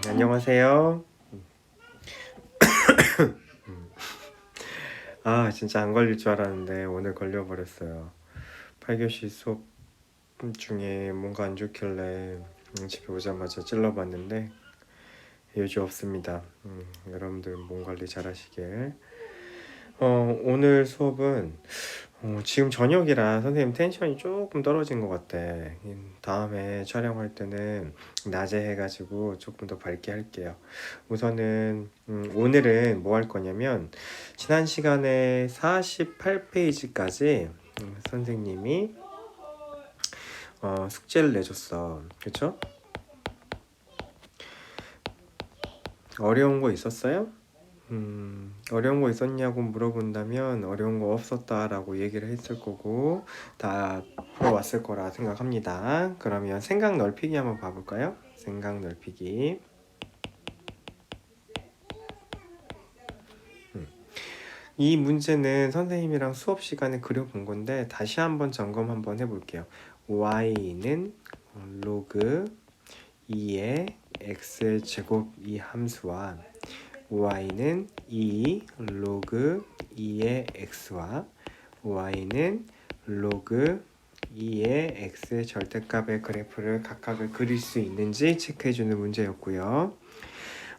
네, 안녕하세요. 아, 진짜 안 걸릴 줄 알았는데 오늘 걸려버렸어요. 8교시 수업 중에 뭔가 안 좋길래 음, 집에 오자마자 찔러봤는데 여지 없습니다. 음, 여러분들 몸 관리 잘 하시길. 어, 오늘 수업은 어, 지금 저녁이라 선생님 텐션이 조금 떨어진 것 같아. 음, 다음에 촬영할 때는 낮에 해가지고 조금 더 밝게 할게요. 우선은 음, 오늘은 뭐 할 거냐면 지난 시간에 48페이지까지 음, 선생님이 어, 숙제를 내줬어. 그쵸? 어려운 거 있었어요? 음, 어려운 거 있었냐고 물어본다면 어려운 거 없었다라고 얘기를 했을 거고 다 풀어왔을 거라 생각합니다. 그러면 생각 넓히기 한번 봐볼까요? 생각 넓히기. 음. 이 문제는 선생님이랑 수업 시간에 그려본 건데 다시 한번 점검 한번 해볼게요. y는 로그 2의 x 제곱 이 함수와 y는 2 로그 2의 x와 y는 로그 2의 x의 절대값의 그래프를 각각을 그릴 수 있는지 체크해주는 문제였고요.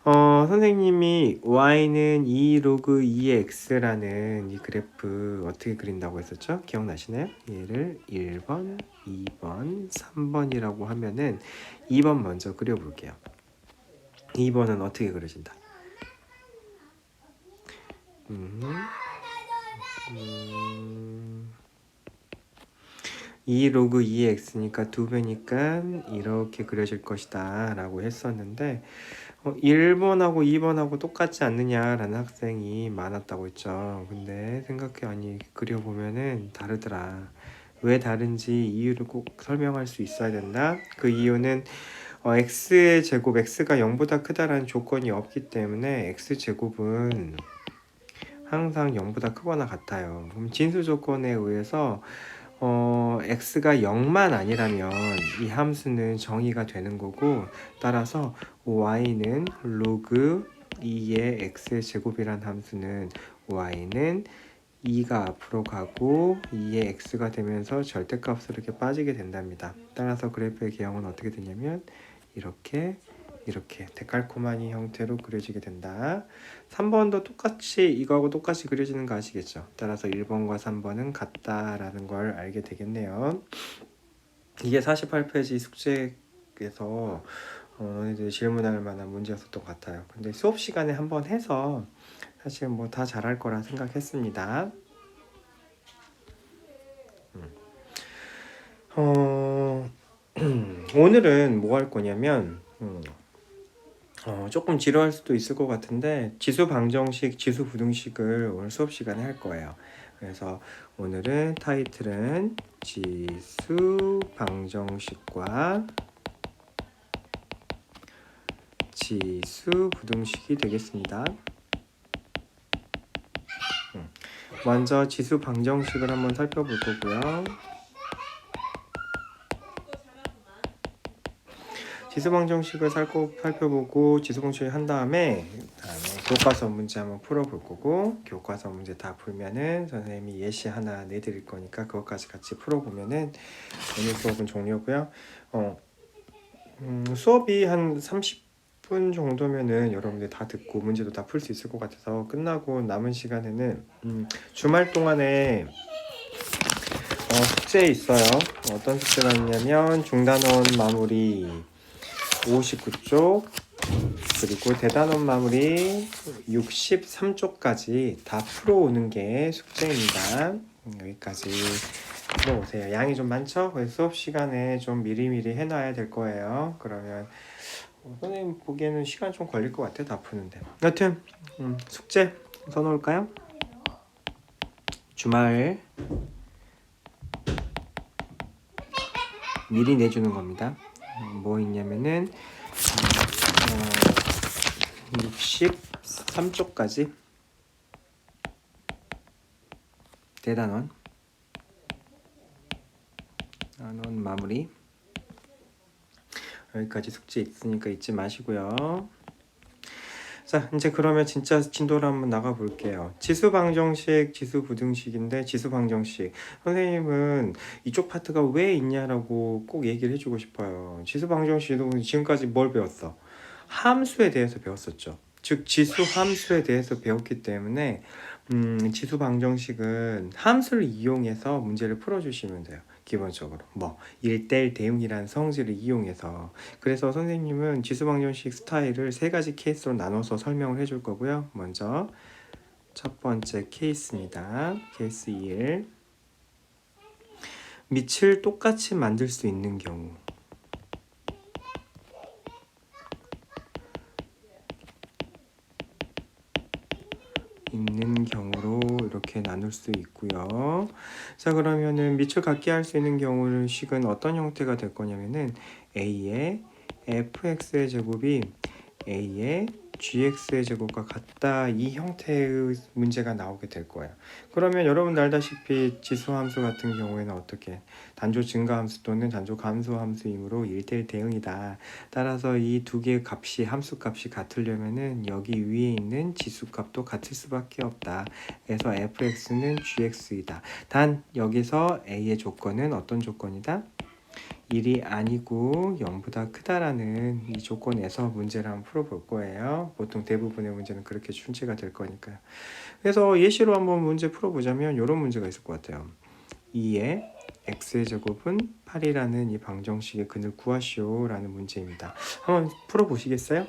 어, 선생님이 y는 2 로그 2의 x라는 이 그래프 어떻게 그린다고 했었죠? 기억나시나요? 얘를 1번, 2번, 3번이라고 하면은 2번 먼저 그려볼게요. 2번은 어떻게 그려진다? 음, 음, 2 로그 2의 x니까 두 배니까 이렇게 그려질 것이다 라고 했었는데 어, 1번하고 2번하고 똑같지 않느냐라는 학생이 많았다고 했죠. 근데 생각해 아니 그려보면은 다르더라. 왜 다른지 이유를 꼭 설명할 수 있어야 된다. 그 이유는 어, x의 제곱 x가 0보다 크다라는 조건이 없기 때문에 x 제곱은 항상 0보다 크거나 같아요. 그럼 진수 조건에 의해서 어, x가 0만 아니라면 이 함수는 정의가 되는 거고 따라서 y는 로그 2의 x의 제곱이란 함수는 y는 2가 앞으로 가고 2의 x가 되면서 절대값으로 이렇게 빠지게 된답니다. 따라서 그래프의 개형은 어떻게 되냐면 이렇게 이렇게 데칼코마니 형태로 그려지게 된다. 3번도 똑같이 이거하고 똑같이 그려지는 거 아시겠죠? 따라서 1번과 3번은 같다라는 걸 알게 되겠네요. 이게 48페이지 숙제에서 어, 너희들 질문할 만한 문제였었던 것 같아요. 근데 수업 시간에 한번 해서 사실 뭐 다 잘할 거라 생각했습니다. 음. 어, 오늘은 뭐 할 거냐면 음, 어, 조금 지루할 수도 있을 것 같은데 지수 방정식, 지수 부등식을 오늘 수업 시간에 할 거예요. 그래서 오늘은 타이틀은 지수 방정식과 지수 부등식이 되겠습니다. 음, 먼저 지수 방정식을 한번 살펴볼 거고요. 지수방정식을 살펴보고 지수방정식 한 다음에 다음에 교과서 문제 한번 풀어볼 거고 교과서 문제 다 풀면은 선생님이 예시 하나 내드릴 거니까 그것까지 같이 풀어보면은 오늘 수업은 종료고요. 어, 음, 수업이 한 30분 정도면은 여러분들 다 듣고 문제도 다 풀 수 있을 것 같아서 끝나고 남은 시간에는 음, 주말 동안에 어, 숙제 있어요. 어떤 숙제가 있냐면 중단원 마무리 59쪽 그리고 대단원 마무리 63쪽까지 다 풀어오는 게 숙제입니다. 음, 여기까지 풀어오세요. 양이 좀 많죠? 그래서 수업 시간에 좀 미리미리 해놔야 될 거예요. 그러면 어, 선생님 보기에는 시간 좀 걸릴 것 같아요. 다 푸는데. 여튼 음, 숙제 써놓을까요? 주말 미리 내주는 겁니다. 음, 뭐 있냐면은 어, 63쪽까지? 대단원. 단원 마무리. 여기까지 숙제 있으니까 잊지 마시고요. 자, 이제 그러면 진짜 진도를 한번 나가 볼게요. 지수 방정식, 지수 부등식인데 지수 방정식. 선생님은 이쪽 파트가 왜 있냐라고 꼭 얘기를 해 주고 싶어요. 지수 방정식도 지금까지 뭘 배웠어? 함수에 대해서 배웠었죠. 즉 지수 함수에 대해서 배웠기 때문에 음, 지수 방정식은 함수를 이용해서 문제를 풀어 주시면 돼요. 기본적으로 뭐 1대1 대응이라는 성질을 이용해서 그래서 선생님은 지수 방정식 스타일을 세 가지 케이스로 나눠서 설명을 해줄 거고요. 먼저 첫 번째 케이스입니다. 케이스 1 밑을 똑같이 만들 수 있는 경우 이렇게 나눌 수 있고요. 자 그러면은 밑을 같게 할 수 있는 경우는 식은 어떤 형태가 될 거냐면은 a의 fx의 제곱이 a의 gx의 제곱과 같다 이 형태의 문제가 나오게 될 거예요. 그러면 여러분 알다시피 지수함수 같은 경우에는 어떻게 단조 증가함수 또는 단조 감소함수이므로 1대1 대응이다. 따라서 이 두 개의 값이 함수 값이 같으려면은 여기 위에 있는 지수 값도 같을 수밖에 없다. 그래서 fx는 gx이다. 단 여기서 a의 조건은 어떤 조건이다? 1이 아니고 0보다 크다라는 이 조건에서 문제를 한번 풀어볼 거예요. 보통 대부분의 문제는 그렇게 출제가 될 거니까요. 그래서 예시로 한번 문제 풀어보자면 이런 문제가 있을 것 같아요. 2의 x의 제곱은 8이라는 이 방정식의 근을 구하시오 라는 문제입니다. 한번 풀어보시겠어요?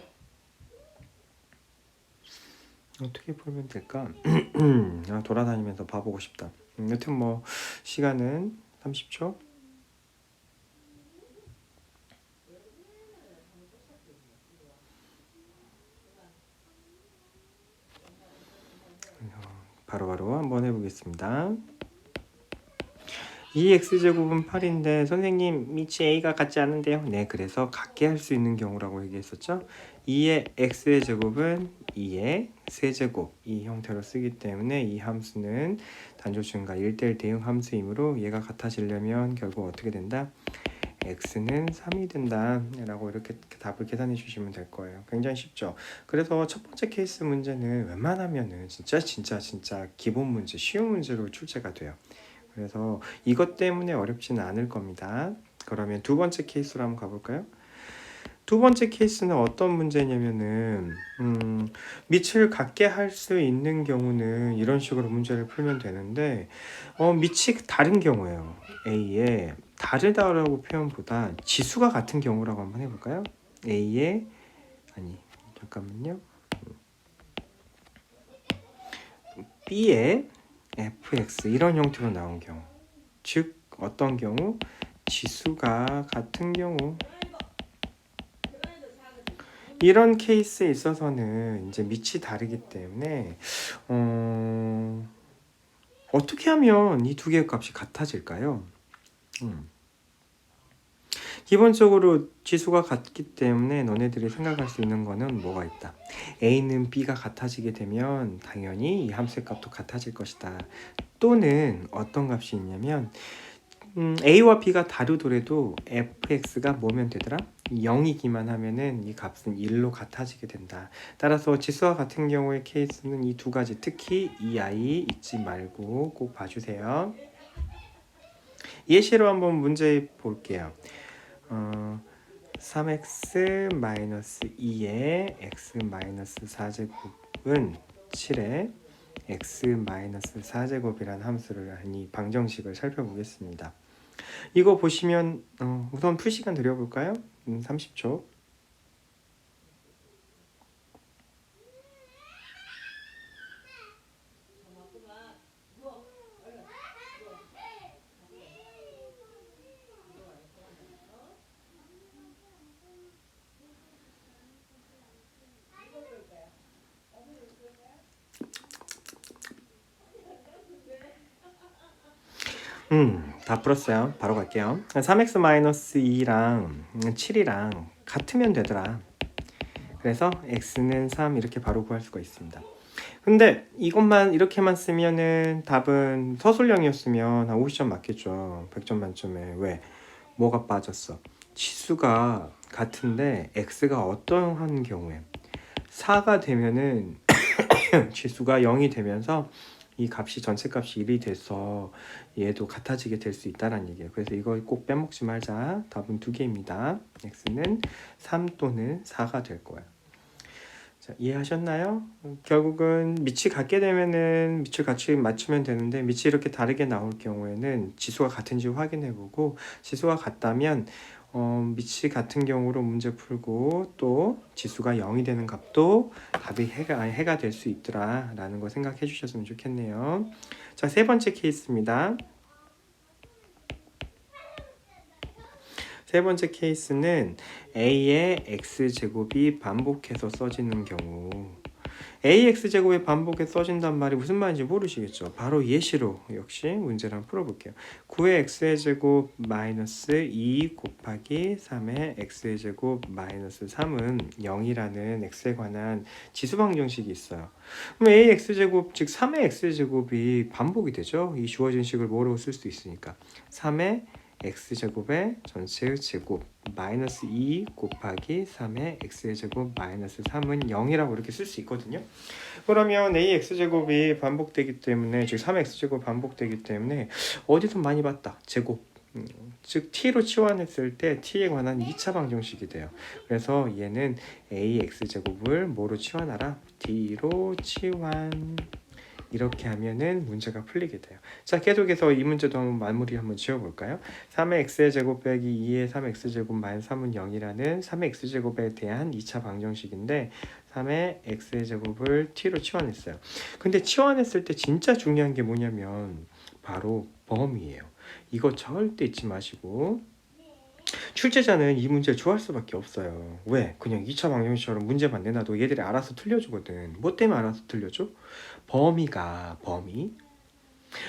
어떻게 풀면 될까? 아, 돌아다니면서 봐보고 싶다. 음, 여튼 뭐 시간은 30초. 바로바로 한번 해보겠습니다. 2x제곱은 8인데 선생님 밑이 a가 같지 않은데요. 네, 그래서 같게 할 수 있는 경우라고 얘기했었죠. 2의 x의 제곱은 2의 세제곱 이 형태로 쓰기 때문에 이 함수는 단조 증가 1대1 대응 함수이므로 얘가 같아지려면 결국 어떻게 된다? X는 3이 된다 라고 이렇게 답을 계산해 주시면 될 거예요. 굉장히 쉽죠? 그래서 첫 번째 케이스 문제는 웬만하면은 진짜 진짜 진짜 기본 문제 쉬운 문제로 출제가 돼요. 그래서 이것 때문에 어렵지는 않을 겁니다. 그러면 두 번째 케이스로 한번 가볼까요? 두 번째 케이스는 어떤 문제냐면은 음, 밑을 같게 할 수 있는 경우는 이런 식으로 문제를 풀면 되는데 어, 밑이 다른 경우예요. A에 다르다라고 표현보다 지수가 같은 경우라고 한번 해볼까요? A의 아니 잠깐만요. B의 fx 이런 형태로 나온 경우, 즉 어떤 경우 지수가 같은 경우 이런 케이스에 있어서는 이제 밑이 다르기 때문에 어, 어떻게 하면 이 두 개의 값이 같아질까요? 음. 기본적으로 지수가 같기 때문에 너네들이 생각할 수 있는 거는 뭐가 있다. A는 B가 같아지게 되면 당연히 이 함수의 값도 같아질 것이다. 또는 어떤 값이 있냐면 음, A와 B가 다르더라도 fx가 뭐면 되더라? 0이기만 하면은 이 값은 1로 같아지게 된다. 따라서 지수와 같은 경우의 케이스는 이 두 가지 특히 이 아이 잊지 말고 꼭 봐주세요. 예시로 한번 문제 볼게요. 어, 3x 마이너스 2의 x 마이너스 4제곱은 7의 x 마이너스 4제곱이라는 함수를 이 방정식을 살펴보겠습니다. 이거 보시면 어, 우선 풀 시간 드려볼까요? 음, 30초. 음, 다 풀었어요. 바로 갈게요. 3x 마이너스 2랑 7이랑 같으면 되더라. 그래서 x는 3 이렇게 바로 구할 수가 있습니다. 근데 이것만 이렇게만 쓰면은 답은 서술형이었으면 한 50점 맞겠죠. 100점 만점에 왜? 뭐가 빠졌어? 치수가 같은데 x가 어떠한 경우에 4가 되면은 치수가 0이 되면서 이 값이 전체 값이 1이 돼서 얘도 같아지게 될 수 있다는 얘기예요. 그래서 이거 꼭 빼먹지 말자. 답은 두 개입니다. x는 3 또는 4가 될 거예요. 자, 이해하셨나요? 결국은 밑이 같게 되면은 밑을 같이 맞추면 되는데 밑이 이렇게 다르게 나올 경우에는 지수가 같은지 확인해 보고 지수가 같다면 어, 밑이 같은 경우로 문제 풀고 또 지수가 0이 되는 값도 답이 해가, 해가 될 수 있더라 라는 거 생각해 주셨으면 좋겠네요. 자, 세 번째 케이스입니다. 세 번째 케이스는 a의 x제곱이 반복해서 써지는 경우 ax 제곱이 반복해 써진단 말이 무슨 말인지 모르시겠죠? 바로 예시로 역시 문제를 한번 풀어볼게요. 9의 x의 제곱 마이너스 2 곱하기 3의 x의 제곱 마이너스 3은 0이라는 x에 관한 지수 방정식이 있어요. 그럼 ax 제곱 즉 3의 x 제곱이 반복이 되죠. 이 주어진 식을 뭐로 쓸수 있으니까 3의 x제곱의 전체의 제곱 마이너스 2 곱하기 3의 x의 제곱 마이너스 3은 0이라고 이렇게 쓸 수 있거든요. 그러면 ax제곱이 반복되기 때문에 즉 3x제곱 반복되기 때문에 어디서 많이 봤다. 제곱 음, 즉 t로 치환했을 때 t에 관한 2차 방정식이 돼요. 그래서 얘는 ax제곱을 뭐로 치환하라? d로 치환 이렇게 하면은 문제가 풀리게 돼요. 자, 계속해서 이 문제도 한번 마무리 한번 지어볼까요? 3의 x의 제곱 빼기 2의 3x 제곱 마이너스 3은 0이라는 3의 x 제곱에 대한 2차 방정식인데 3의 x의 제곱을 t로 치환했어요. 근데 치환했을 때 진짜 중요한 게 뭐냐면 바로 범위예요. 이거 절대 잊지 마시고 출제자는 이 문제를 좋아할 수밖에 없어요. 왜? 그냥 2차 방정식처럼 문제만 내놔도 얘들이 알아서 틀려주거든. 뭐 때문에 알아서 틀려줘? 범위가 범위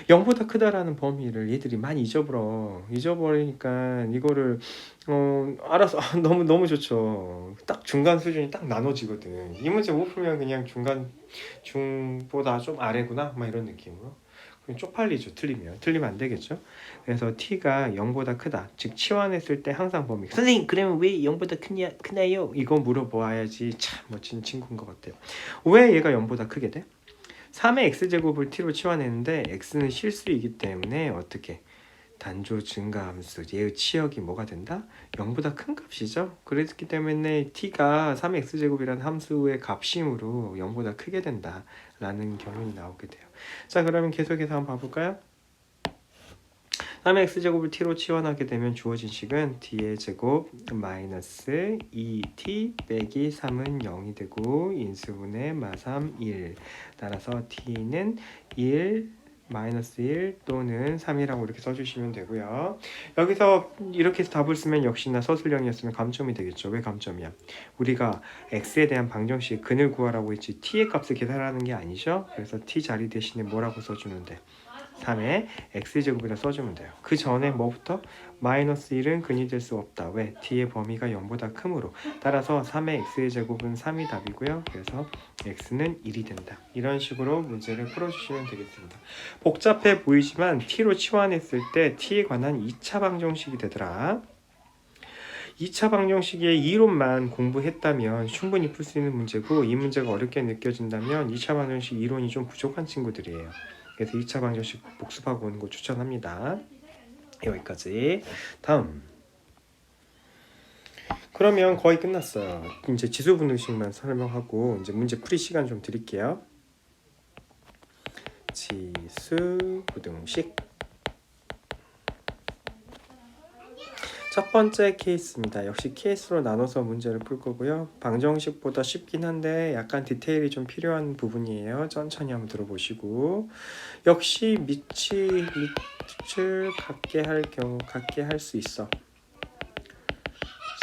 0보다 크다라는 범위를 얘들이 많이 잊어버려 잊어버리니까 이거를 어 알아서 아, 너무 너무 좋죠 딱 중간 수준이 딱 나눠지거든 이 문제 못 풀면 그냥 중간 중보다 좀 아래구나 막 이런 느낌으로 쪽팔리죠. 틀리면. 틀리면 안 되겠죠? 그래서 t가 0보다 크다. 즉 치환했을 때 항상 범위. 선생님 그러면 왜 0보다 크냐 크나요? 이거 물어보아야지. 참 멋진 친구인 것 같아요. 왜 얘가 0보다 크게 돼? 3의 x제곱을 t로 치환했는데 x는 실수이기 때문에 어떻게 단조 증가함수 얘의 치역이 뭐가 된다? 0보다 큰 값이죠. 그랬기 때문에 t가 3의 x제곱이라는 함수의 값심으로 0보다 크게 된다라는 결론이 나오게 돼요. 자 그러면 계속해서 한번 봐볼까요? 3의 x제곱을 t로 치환하게 되면 주어진 식은 t의 제곱 마이너스 2t 빼기 3은 0이 되고 인수분해 마3 1 따라서 t는 1 마이너스 1 또는 3이라고 이렇게 써주시면 되고요. 여기서 이렇게 답을 쓰면 역시나 서술형이었으면 감점이 되겠죠. 왜 감점이야? 우리가 x에 대한 방정식 근을 구하라고 했지 t의 값을 계산하는 게 아니죠. 그래서 t 자리 대신에 뭐라고 써주는데 3의 x제곱이라 써주면 돼요. 그 전에 뭐부터? 마이너스 1은 근이 될 수 없다. 왜? t의 범위가 0보다 크므로. 따라서 3의 x의 제곱은 3이 답이고요. 그래서 x는 1이 된다. 이런 식으로 문제를 풀어주시면 되겠습니다. 복잡해 보이지만 t로 치환했을 때 t에 관한 2차 방정식이 되더라. 2차 방정식의 이론만 공부했다면 충분히 풀 수 있는 문제고 이 문제가 어렵게 느껴진다면 2차 방정식 이론이 좀 부족한 친구들이에요. 그래서 2차 방정식 복습하고 오는 거 추천합니다. 여기까지. 다음. 그러면 거의 끝났어요. 이제 지수 분등식만 설명하고 이제 문제 풀이 시간 좀 드릴게요. 지수 부등식. 첫 번째 케이스입니다. 역시 케이스로 나눠서 문제를 풀 거고요. 방정식보다 쉽긴 한데 약간 디테일이 좀 필요한 부분이에요. 천천히 한번 들어보시고 역시 밑이 밑을 갖게 할 경우 갖게 할 수 있어.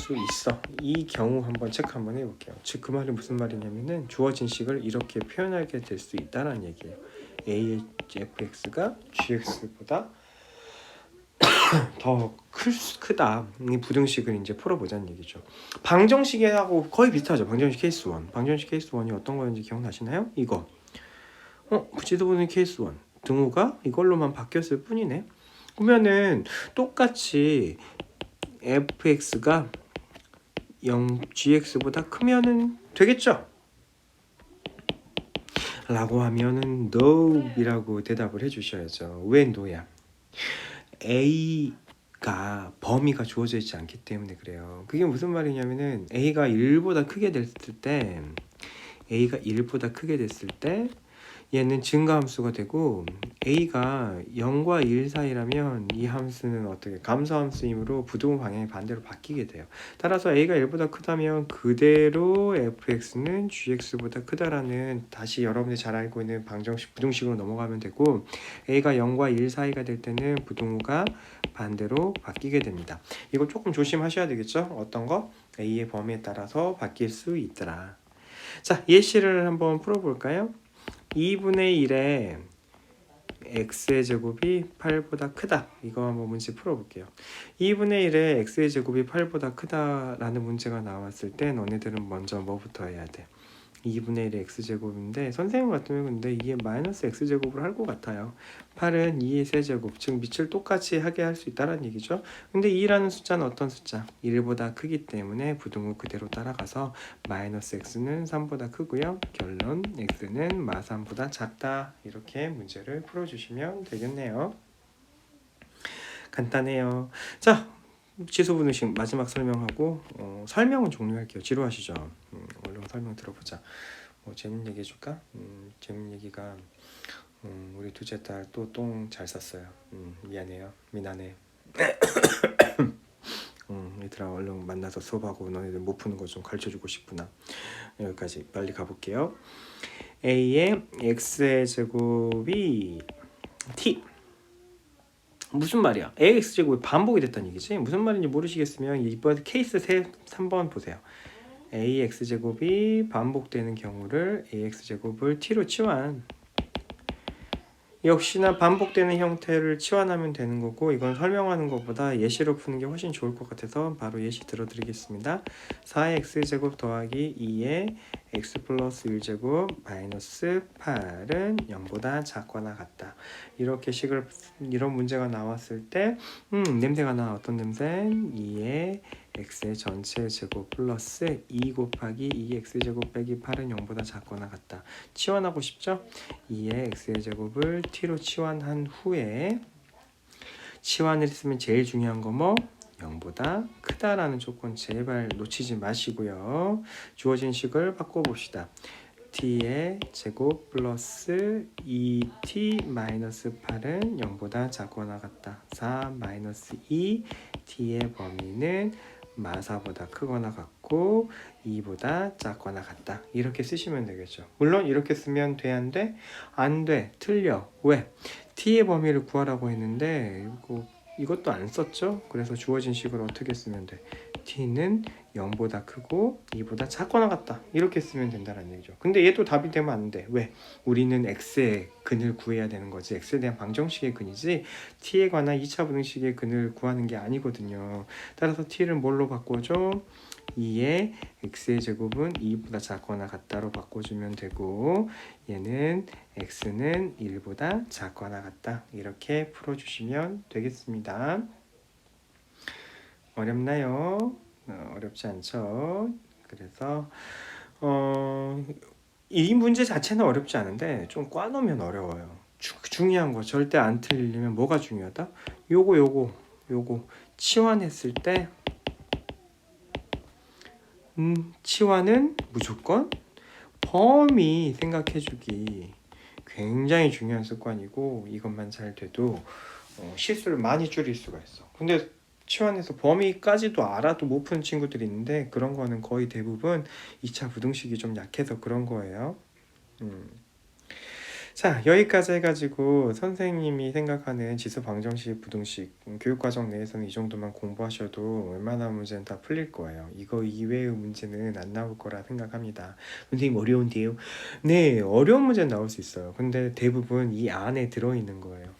수 있어. 이 경우 한번 체크 한번 해볼게요. 즉 그 말이 무슨 말이냐면은 주어진 식을 이렇게 표현하게 될 수 있다는 얘기예요. a fx가 gx보다 더 클, 크다. 이 부등식을 이제 풀어보자는 얘기죠. 방정식하고 거의 비슷하죠. 방정식 케이스 1. 방정식 케이스 1이 어떤 거였는지 기억나시나요? 이거. 어, 부지도 보는 케이스 1. 등호가 이걸로만 바뀌었을 뿐이네. 그러면은 똑같이 fx가 0 gx보다 크면은 되겠죠? 라고 하면은 no이라고 대답을 해주셔야죠. 왜 no야? A가 범위가 주어져 있지 않기 때문에 그래요. 그게 무슨 말이냐면은 a가 1보다 크게 됐을 때 a가 1보다 크게 됐을 때 얘는 증가 함수가 되고 a가 0과 1 사이라면 이 함수는 어떻게 감소 함수이므로 부동 방향이 반대로 바뀌게 돼요. 따라서 a가 1보다 크다면 그대로 fx는 gx보다 크다라는 다시 여러분이 잘 알고 있는 방정식 부등식으로 넘어가면 되고 a가 0과 1 사이가 될 때는 부등호가 반대로 바뀌게 됩니다. 이거 조금 조심하셔야 되겠죠? 어떤 거? a의 범위에 따라서 바뀔 수 있더라. 자, 예시를 한번 풀어볼까요? 2분의 1에 x의 제곱이 8보다 크다. 이거 한번 문제 풀어볼게요. 2분의 1에 x의 제곱이 8보다 크다라는 문제가 나왔을 때 너네들은 먼저 뭐부터 해야 돼? 2분의 1의 x제곱인데 선생님 같으면 근데 이게 마이너스 x제곱을 할 것 같아요. 8은 2의 세제곱, 즉 밑을 똑같이 하게 할 수 있다는 얘기죠. 근데 2라는 숫자는 어떤 숫자? 1보다 크기 때문에 부등호 그대로 따라가서 마이너스 x는 3보다 크고요. 결론 x는 마 3보다 작다. 이렇게 문제를 풀어주시면 되겠네요. 간단해요. 자, 지수 분식 마지막 설명하고 어, 설명은 종료할게요. 지루하시죠? 음, 얼른 설명 들어보자. 뭐 재밌는 얘기 해줄까? 음, 재밌는 얘기가 음, 우리 둘째 딸 또 똥 잘 쌌어요. 음, 미안해요. 미안해. 음, 얘들아 얼른 만나서 수업하고 너희들 못 푸는 거 좀 가르쳐주고 싶구나. 여기까지 빨리 가볼게요. a의 x의 제곱이 t 무슨 말이야? ax 제곱이 반복이 됐다는 얘기지. 무슨 말인지 모르시겠으면 이번 케이스 3번 보세요. ax 제곱이 반복되는 경우를 ax 제곱을 t로 치환. 역시나 반복되는 형태를 치환하면 되는 거고 이건 설명하는 것보다 예시로 푸는 게 훨씬 좋을 것 같아서 바로 예시 들어드리겠습니다. 4x 제곱 더하기 2의 x 플러스 1제곱 마이너스 8은 0보다 작거나 같다. 이렇게 식을 이런 문제가 나왔을 때 음, 냄새가 나 어떤 냄새? 2의 x의 전체 제곱 플러스 2 곱하기 2x 제곱 빼기 8은 0보다 작거나 같다. 치환하고 싶죠? 2의 x의 제곱을 t로 치환한 후에 치환을 했으면 제일 중요한 거 뭐? 0보다 크다라는 조건 제발 놓치지 마시고요. 주어진 식을 바꿔봅시다. t의 제곱 플러스 2t 마이너스 8은 0보다 작거나 같다. 4 마이너스 2 t의 범위는 마사보다 크거나 같고 2보다 작거나 같다. 이렇게 쓰시면 되겠죠. 물론 이렇게 쓰면 돼, 안 돼? 안 돼. 틀려. 왜? t의 범위를 구하라고 했는데 이거, 이것도 안 썼죠? 그래서 주어진 식을 어떻게 쓰면 돼? t는 0보다 크고 2보다 작거나 같다. 이렇게 쓰면 된다는 얘기죠. 근데 얘도 답이 되면 안 돼. 왜? 우리는 x의 근을 구해야 되는 거지. x에 대한 방정식의 근이지 t에 관한 2차 분식의 근을 구하는 게 아니거든요. 따라서 t를 뭘로 바꿔줘? 2의 x의 제곱은 2보다 작거나 같다로 바꿔주면 되고 얘는 x는 1보다 작거나 같다. 이렇게 풀어주시면 되겠습니다. 어렵나요? 어, 어렵지 않죠. 그래서 어, 이 문제 자체는 어렵지 않은데 좀 꽈놓으면 어려워요. 주, 중요한 거 절대 안 틀리려면 뭐가 중요하다? 요거 요거 요거 치환했을 때 음, 치환은 무조건 범위 생각해주기 굉장히 중요한 습관이고 이것만 잘 돼도 어, 실수를 많이 줄일 수가 있어. 근데 치환해서 범위까지도 알아도 못 푸는 친구들이 있는데 그런 거는 거의 대부분 2차 부등식이 좀 약해서 그런 거예요. 음. 자 여기까지 해가지고 선생님이 생각하는 지수 방정식 부등식 음, 교육과정 내에서는 이 정도만 공부하셔도 웬만한 문제는 다 풀릴 거예요. 이거 이외의 문제는 안 나올 거라 생각합니다. 선생님 어려운데요? 네 어려운 문제는 나올 수 있어요. 근데 대부분 이 안에 들어있는 거예요.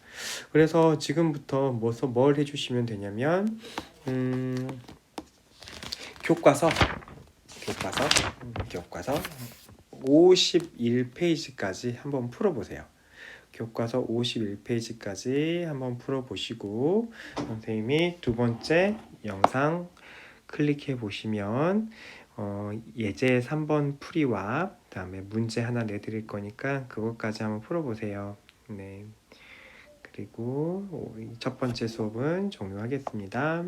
그래서 지금부터 뭐서 뭘 해주시면 되냐면 음, 교과서 교과서 교과서 51페이지까지 한번 풀어보세요. 교과서 51페이지까지 한번 풀어보시고 선생님이 두 번째 영상 클릭해 보시면 어, 예제 3번 풀이와 그 다음에 문제 하나 내드릴 거니까 그것까지 한번 풀어보세요. 네. 그리고 첫 번째 수업은 종료하겠습니다.